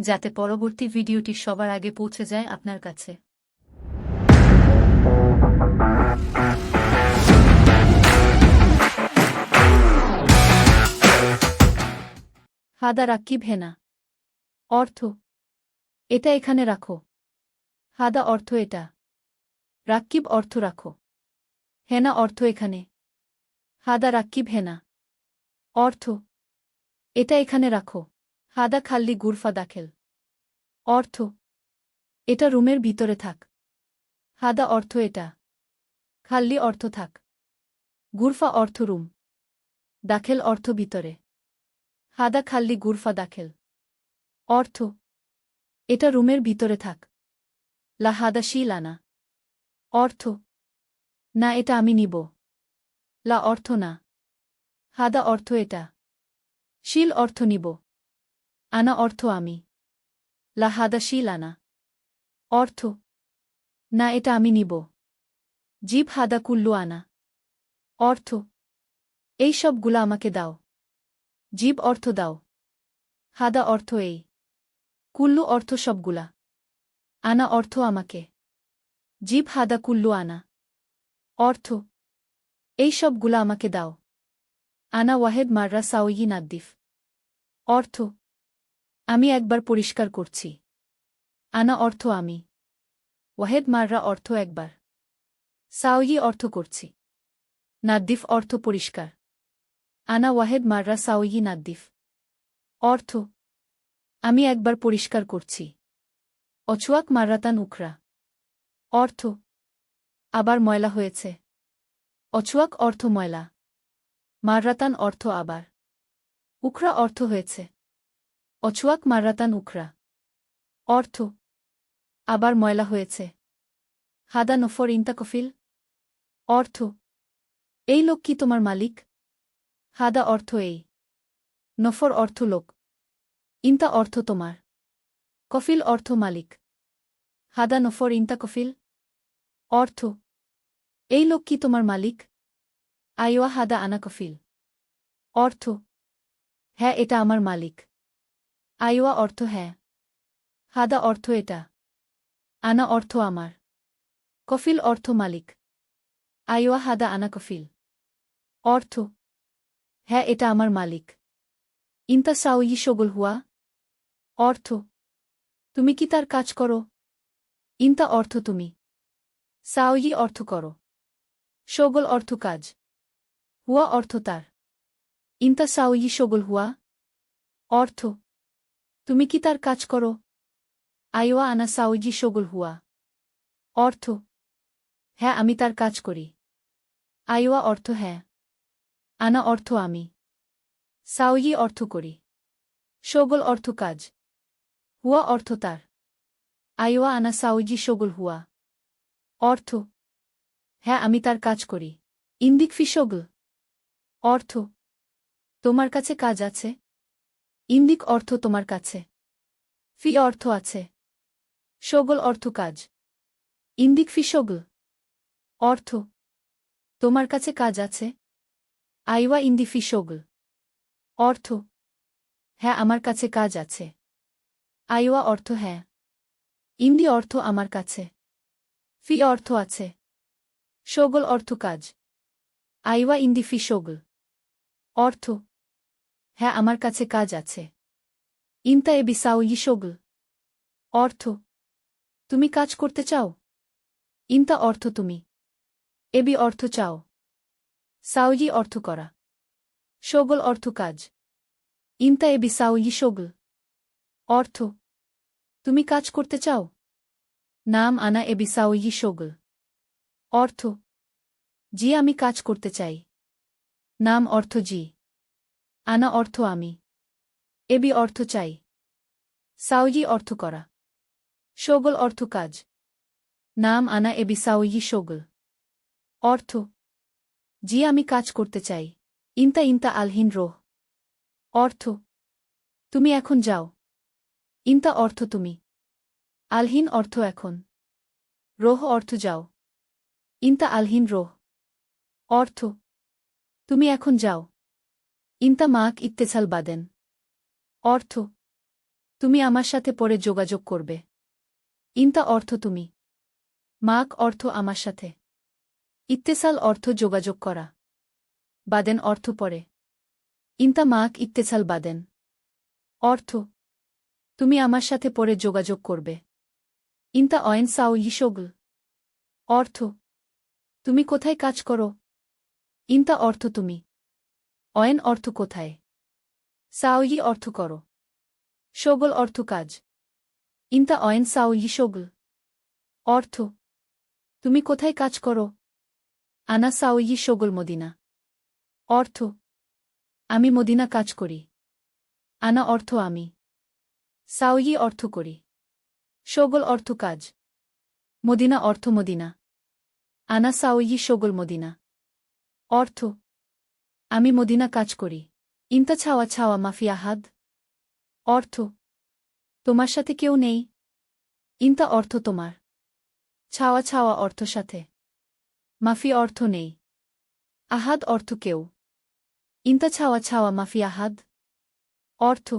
যাতে পরবর্তী ভিডিওটি সবার আগে পৌঁছে যায় আপনার কাছে। হাদা রাকিব হেনা। অর্থ, এটা এখানে রাখো। হাদা অর্থ এটা। রাকিব অর্থ রাখো। হেনা অর্থ এখানে। হাদা রাকিব হেনা। অর্থ, এটা এখানে রাখো। হাদা খাল্লি গুরফা দাখেল। অর্থ, এটা রুমের ভিতরে থাক। হাদা অর্থ এটা। খাল্লি অর্থ থাক। গুরফা অর্থ রুম। দাখেল অর্থ ভিতরে। হাদা খাল্লি গুরফা দাখেল। অর্থ, এটা রুমের ভিতরে থাক। লা হাদা শিলানা অর্থ, না এটা আমি নিব। লা অর্থ না। হাদা অর্থ এটা। শিল অর্থ নিব। আনা অর্থ আমি। লা হাদা শিল আনা। অর্থ, না এটা আমি নিব। জীব হাদা কুল্লু আনা। অর্থ, এই সবগুলা আমাকে দাও। জীব অর্থ দাও। হাদা অর্থ এই। কুল্লু অর্থ সবগুলা। আনা অর্থ আমাকে। জীব হাদা কুল্লু আনা। অর্থ, এই সবগুলা আমাকে দাও। আনা ওয়াহেদ মাররা সাউয়ি নাদ্দিফ। অর্থ আমি একবার পরিষ্কার করছি। আনা অর্থ আমি। ওয়াহেদ মাররা অর্থ একবার। সাউয়ি অর্থ করছি। নাদ্দিফ অর্থ পরিষ্কার। আনা ওয়াহেদ মাররা সাউয়ি নাদ্দিফ। অর্থ, আমি একবার পরিষ্কার করছি। অছুয়াক মাররাতান উখরা। অর্থ, আবার ময়লা হয়েছে। অছুয়াক অর্থ ময়লা। মাররাতান অর্থ আবার। উখরা অর্থ হয়েছে। অছুয়াক মাররাতান উখরা। অর্থ, আবার ময়লা হয়েছে। হাদা নফর ইন্তা কফিল অর্থ, এই লোক কি তোমার মালিক? হাদা অর্থ এই। নফর অর্থ লোক। ইন্তা অর্থ তোমার। কফিল অর্থ মালিক। হাদা নফর ইন্তা কফিল অর্থ, এই লোক কি তোমার মালিক? আইওয়া হাদা আনা কফিল অর্থ হ্যাঁ এটা আমার মালিক। আইওয়া অর্থ হ্যাঁ। হাদা অর্থ এটা। আনা অর্থ আমার। কফিল অর্থ মালিক। আইওয়া হাদা আনা কফিল। অর্থ হ্যাঁ এটা আমার মালিক। ইন্তা সাউই সগল হুয়া। অর্থ, তুমি কি তার কাজ করো? ইন্তা অর্থ তুমি। সাউই অর্থ করো। সগল অর্থ কাজ। হুয়া অর্থ তার। ইন্তা সাউই সগল হুয়া। অর্থ তুমি কি তার কাজ করো? আইওয়া আনা সাউজি সগল হুয়া। অর্থ হ্যাঁ আমি তার কাজ করি। আইওয়া অর্থ হ্যাঁ। আনা অর্থ, আমি। সাউই অর্থ করি। সগল অর্থ, কাজ। হুয়া অর্থ, তার। আইওয়া আনা সাউজি সগল হুয়া। অর্থ হ্যাঁ আমি তার কাজ করি। ইন্দিক ফি সগল অর্থ, তোমার কাছে কাজ আছে? ইন্দিক অর্থ তোমার কাছে। ফি অর্থ আছে। সগল অর্থ কাজ। ইন্দিক ফি সগল। অর্থ, তোমার কাছে কাজ আছে। আইওয়া ইন্দি ফি সগল। অর্থ হ্যাঁ আমার কাছে কাজ আছে। আইওয়া অর্থ হ্যাঁ। ইন্দি অর্থ আমার কাছে। ফি অর্থ আছে। সগল অর্থ কাজ। আইওয়া ইন্দি ফি সগল। অর্থ হ্যাঁ আমার কাছে কাজ আছে। ইন্তা এ বিসাউ ইসগল অর্থ, তুমি কাজ করতে চাও? ইন্তা অর্থ, তুমি। এবি অর্থ চাও। সাউজি অর্থ করা। সগল অর্থ কাজ। ইন্তা এ বিসাউ ইসগল অর্থ, তুমি কাজ করতে চাও? নাম আনা এ বিসাউ ইসগল অর্থ, জি আমি কাজ করতে চাই। নাম অর্থ, জি। আনা অর্থ আমি। এবি অর্থ চাই। সাউজি অর্থ করা। শোগল অর্থ কাজ। নাম আনা এবি বিসাউই শোগল। অর্থ, জি আমি কাজ করতে চাই। ইন্তা ইন্তা আলহিন রোহ। অর্থ, তুমি এখন যাও। ইন্তা অর্থ তুমি। আলহিন অর্থ এখন। রোহ অর্থ যাও। ইন্তা আলহিন রোহ। অর্থ, তুমি এখন যাও। ইন্তা মাক ইত্তেসাল বাদেন। অর্থ, তুমি আমার সাথে পরে যোগাযোগ করবে। ইন্তা অর্থ তুমি। মাক অর্থ আমার সাথে। ইত্তেসাল অর্থ যোগাযোগ করা। বাদেন অর্থ পরে। ইন্তা মাক ইত্তেসাল বাদেন। অর্থ, তুমি আমার সাথে পরে যোগাযোগ করবে। ইন্তা অয়েন সাও ইশোগল। অর্থ, তুমি কোথায় কাজ করো। ইন্তা অর্থ তুমি। অয়েন অর্থ কোথায়? সাওয়ি অর্থ করো। শোগল অর্থ কাজ। ইন্তা অয়েন সাওয়ি শোগল। অর্থ, তুমি কোথায় কাজ করো? আনা সাওয়ি শোগল মদিনা। অর্থ, আমি মদিনা কাজ করি। আনা অর্থ আমি। সাওয়ি অর্থ করি। শোগল অর্থ কাজ। মদিনা অর্থ মদিনা। আনা সাওয়ি শোগল মদিনা। অর্থ আমি মদিনা কাজ করি। ইন্তা ছাওয়া ছাওয়া মাফিয়া হাদ অর্থ, তোমার সাথে কেউ নেই। ইন্তা অর্থ তোমার। ছাওয়া ছাওয়া অর্থ সাথে। মাফি অর্থ নেই। আহাদ অর্থ কেউ। ইন্তা ছাওয়া ছাওয়া মাফি আহাদ। অর্থ,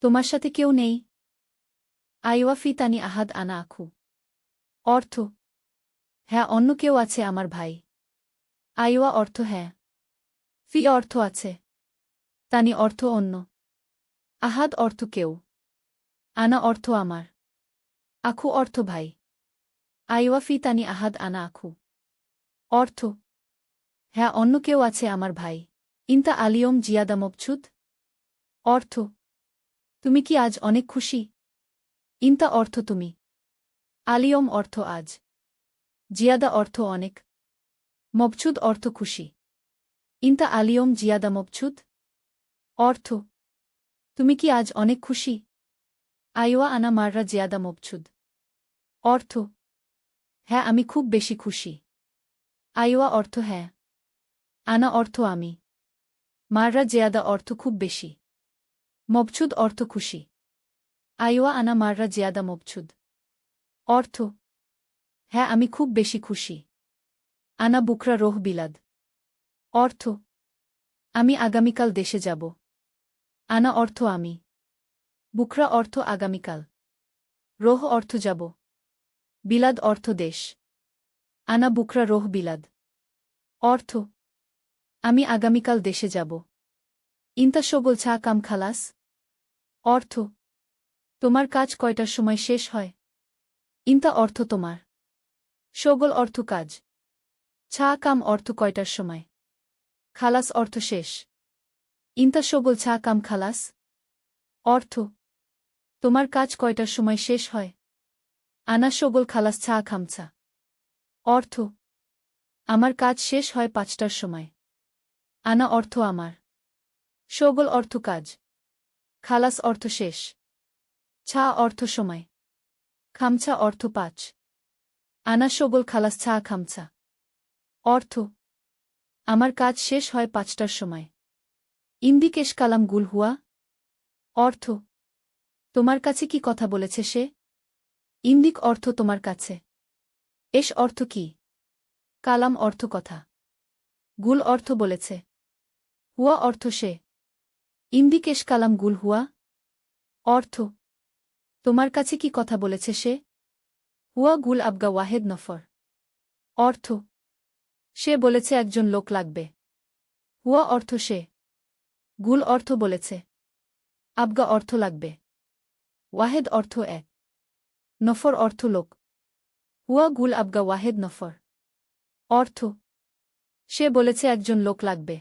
তোমার সাথে কেউ নেই। আইওয়াফি তানি আহাদ আনা আখু। অর্থ হ্যাঁ অন্য কেউ আছে আমার ভাই। আইওয়া অর্থ হ্যাঁ। ফি অর্থ আছে। তানি অর্থ অন্য। আহাদ অর্থ কেউ। আনা অর্থ আমার। আখু অর্থ ভাই। আইওয়া ফি তানি আহাদ আনা আখু। অর্থ হ্যাঁ অন্য কেউ আছে আমার ভাই। ইন্তা আলিয়ম জিয়াদা মবছুদ অর্থ, তুমি কি আজ অনেক খুশি? ইন্তা অর্থ তুমি। আলিয়ম অর্থ আজ। জিয়াদা অর্থ অনেক। মবছুদ অর্থ খুশি। ইন্তা আলিয়ম জিয়াদা মবছুদ অর্থ, তুমি কি আজ অনেক খুশি? আইওয়া আনা মাররা জিয়াদা মবছুদ অর্থ হ্যাঁ আমি খুব বেশি খুশি। আইওয়া অর্থ হ্যাঁ। আনা অর্থ, আমি। মাররা জিয়াদা অর্থ, খুব বেশি। মবছুদ অর্থ, খুশি। আইওয়া আনা মাররা জিয়াদা মবছুদ অর্থ হ্যাঁ আমি খুব বেশি খুশি। আনা বুকরা রোহ বিলাদ। অর্থ। আমি আগামীকাল দেশে যাব। আনা অর্থ আমি। বুকরা অর্থ আগামীকাল। রোহ অর্থ যাব। বিলাদ অর্থ দেশ। আনা বুকরা রোহ বিলাদ। অর্থ, আমি আগামীকাল দেশে যাব। ইন্তা সগল ছা কাম খালাস। অর্থ, তোমার কাজ কয়টার সময় শেষ হয়? ইন্তা অর্থ তোমার। সগল অর্থ কাজ। ছা কাম অর্থ কয়টার সময়? খালাস অর্থ শেষ। ইন্তা সগল ছা কাম খালাস। অর্থ, তোমার কাজ কয়টার সময় শেষ হয়? আনা সগল খালাস ছা। খামছা অর্থ, আমার কাজ শেষ হয় পাঁচটার সময়। আনা অর্থ আমার। সগল অর্থ কাজ। খালাস অর্থ শেষ। ছা অর্থ সময়। খামছা অর্থ পাঁচ। আনা সগল খালাস ছা। খামছা অর্থ আমার কাজ শেষ হয় পাঁচটার সময়। ইন্দিকেশ কালাম গুল হুয়া। অর্থ, তোমার কাছে কি কথা বলেছে সে? ইন্দিক অর্থ, তোমার কাছে। এস অর্থ কি? কালাম অর্থ কথা। গুল অর্থ বলেছে। হুয়া অর্থ সে। ইন্দিকেশ কালাম গুল হুয়া। অর্থ, তোমার কাছে কি কথা বলেছে সে? হুয়া গুল আবগা ওয়াহেদ নফর। অর্থ সে বলেছে একজন লোক লাগবে। হুয়া অর্থ সে। গুল অর্থ বলেছে। আবগা অর্থ লাগবে। ওয়াহেদ অর্থ এক। নফর অর্থ লোক। হুয়া গুল আবগা ওয়াহেদ নফর। অর্থ, সে বলেছে একজন লোক লাগবে।